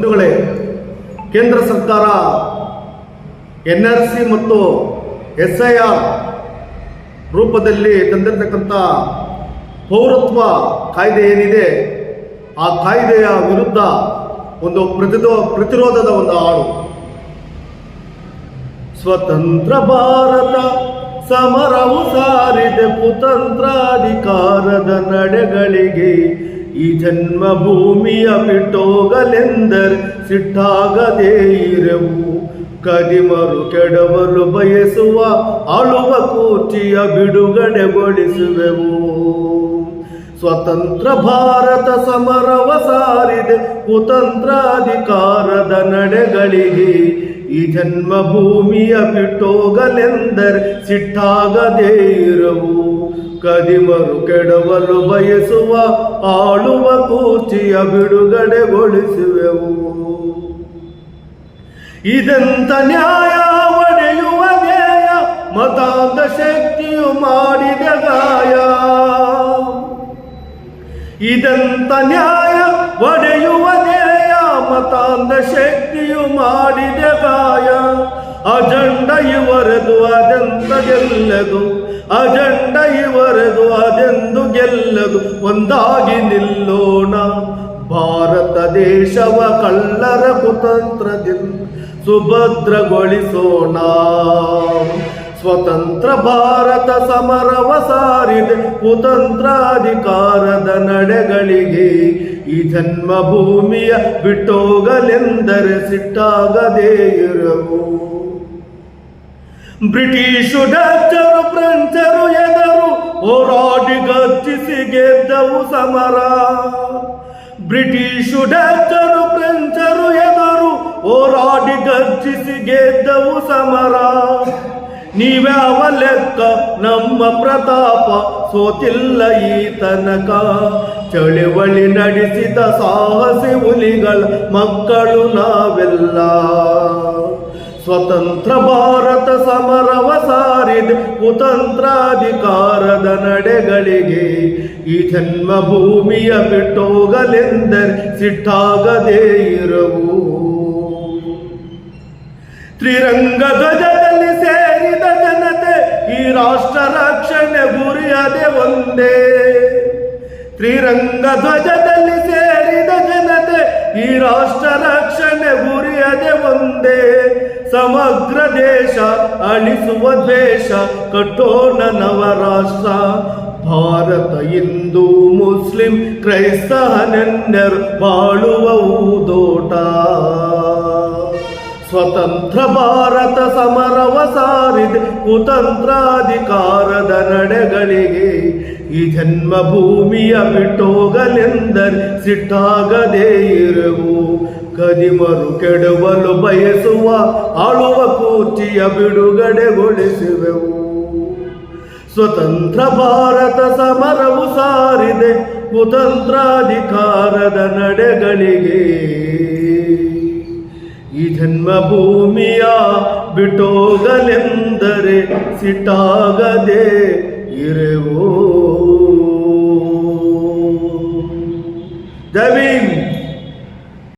ಬಂಧುಗಳೇ, ಕೇಂದ್ರ ಸರ್ಕಾರ ಎನ್ ಆರ್ ಸಿ ಮತ್ತು ಎಸ್ ಐ ಆರ್ ರೂಪದಲ್ಲಿ ತಂದಿರತಕ್ಕಂಥ ಪೌರತ್ವ ಕಾಯ್ದೆ ಏನಿದೆ, ಆ ಕಾಯ್ದೆಯ ವಿರುದ್ಧ ಒಂದು ಪ್ರತಿರೋ ಪ್ರತಿರೋಧದ ಒಂದು ಹಾಡು. ಸ್ವತಂತ್ರ ಭಾರತ, ಸಮರವು ಸಾರಿದೆ, ಕುತಂತ್ರಾಧಿಕಾರದ ನಡೆಗಳಿಗೆ ಈ ಜನ್ಮಭೂಮಿಯ ಬಿಟ್ಟೋಗಲೆಂದರೆ ಸಿಟ್ಟಾಗದೇ ಇರವು. ಕದಿಮರು ಕೆಡವಲು ಬಯಸುವ ಅಳುವ ಕೂರ್ಚಿಯ ಬಿಡುಗಡೆಗೊಳಿಸುವೆವು. ಸ್ವತಂತ್ರ ಭಾರತ ಸಮರವ ಸಾರಿದೆ, ಕುತಂತ್ರಾಧಿಕಾರದ ನಡೆಗಳಿಗೆ ಈ ಜನ್ಮಭೂಮಿಯ ಬಿಟ್ಟೋಗಲೆಂದರೆ ಸಿಟ್ಟಾಗದೇ ಇರವು. ಕದಿಮರು ಕೆಡವಲು ಬಯಸುವ ಆಳುವ ಕೂರ್ಚಿಯ ಬಿಡುಗಡೆಗೊಳಿಸುವೆವು. ಇದಂತ ನ್ಯಾಯ ಒಡೆಯುವ ನ್ಯಾಯ ಮತಾಂಧ ಶಕ್ತಿಯು ಮಾಡಿದ ಗಾಯ. ಇದಂತ ನ್ಯಾಯ ಒಡೆಯುವ ನ್ಯಾಯ ಮತಾಂಧ ಶಕ್ತಿಯು ಮಾಡಿದ ಗಾಯ. ಅಜಂಡ ಇವರದು ಅದೆಂತ ಗೆಲ್ಲದು? ಅಜಂಡ ಇವರದು ಅದೆಂದು ಗೆಲ್ಲದು? ಒಂದಾಗಿ ನಿಲ್ಲೋಣ. ಭಾರತ ದೇಶವ ಕಳ್ಳರ ಕುತಂತ್ರದಿಂದ ಸುಭದ್ರಗೊಳಿಸೋಣ. ಸ್ವತಂತ್ರ ಭಾರತ ಸಮರವ ಸಾರಿದೆ. ಕುತಂತ್ರಾಧಿಕಾರದ ನಡೆಗಳಿಗೆ ಈ ಜನ್ಮಭೂಮಿಯ ಬಿಟ್ಟೋಗಲೆಂದರೆ ಸಿಟ್ಟಾಗದೇ ಇರವು. ಬ್ರಿಟಿಷು ಡಚ್ಚರು, ಫ್ರೆಂಚರು ಎದರು, ಹೋರಾಡಿ ಗಚ್ಚಿಸಿ ಗೆದ್ದವು ಸಮರ. ಬ್ರಿಟಿಷು ಡಚ್ಚರು, ಫ್ರೆಂಚರು ಎದರು, ಹೋರಾಡಿ ಗಚ್ಚಿಸಿ ಗೆದ್ದವು ಸಮರ. ನೀವ್ಯಾವ ಲೆಕ್ಕ, ನಮ್ಮ ಪ್ರತಾಪ, ಸೋತಿಲ್ಲ ಈ ತನಕ. ಚಳುವಳಿ ನಡೆಸಿದ ಸಾಹಸಿ ಹುಲಿಗಳ ಮಕ್ಕಳು ನಾವೆಲ್ಲ. ಸ್ವತಂತ್ರ ಭಾರತ ಸಮರವ ಸಾರಿದ ಕುತಂತ್ರಾಧಿಕಾರದ ನಡೆಗಳಿಗೆ ಈ ಜನ್ಮಭೂಮಿಯ ಬಿಟ್ಟೋಗಲೆಂದರೆ ಸಿಟ್ಟಾಗದೇ ಇರವು. ತ್ರಿರಂಗ ಧ್ವಜದಲ್ಲಿ ಸೇರಿದ ಜನತೆ ಈ ರಾಷ್ಟ್ರ ರಕ್ಷಣೆ ಗುರಿಯದೆ ಒಂದೇ. ತ್ರಿರಂಗ ಧ್ವಜದಲ್ಲಿ ಸೇರಿದ ಜನತೆ ಈ ರಾಷ್ಟ್ರ ರಕ್ಷಣೆ ಗುರಿಯದೆ ಒಂದೇ. ಸಮಗ್ರ ದೇಶ, ಅಳಿಸುವ ದ್ವೇಷ ಕಟ್ಟೋಣ ನವರಾಷ್ಟ್ರ ಭಾರತ ಹಿಂದೂ, ಮುಸ್ಲಿಂ ಕ್ರೈಸ್ತನೆನ್ನೆರು ಬಾಳುವ ಊದೋಟ. ಸ್ವತಂತ್ರ ಭಾರತ ಸಮರವ ಸಾರಿದೆ ಕುತಂತ್ರಾಧಿಕಾರದ ನಡೆಗಳಿಗೆ, ಈ ಜನ್ಮಭೂಮಿಯ ಬಿಟ್ಟೋಗಲೆಂದರೆ ಸಿಟ್ಟಾಗದೇ ಇರವು. ಕದಿಮರು ಕೆಡವಲು ಬಯಸುವ ಆಳುವ ಕೂಚಿಯ ಬಿಡುಗಡೆಗೊಳಿಸುವೆವು. ಸ್ವತಂತ್ರ ಭಾರತ ಸಮರವು ಸಾರಿದೆ, ಕುತಂತ್ರಾಧಿಕಾರದ ನಡೆಗಳಿಗೆ. ಈ ಜನ್ಮಭೂಮಿಯ ಬಿಟೋಗಲೆಂದರೆ ಸಿಟ್ಟಾಗದೆ ಇರೆವೋ. ಜಮೀನ್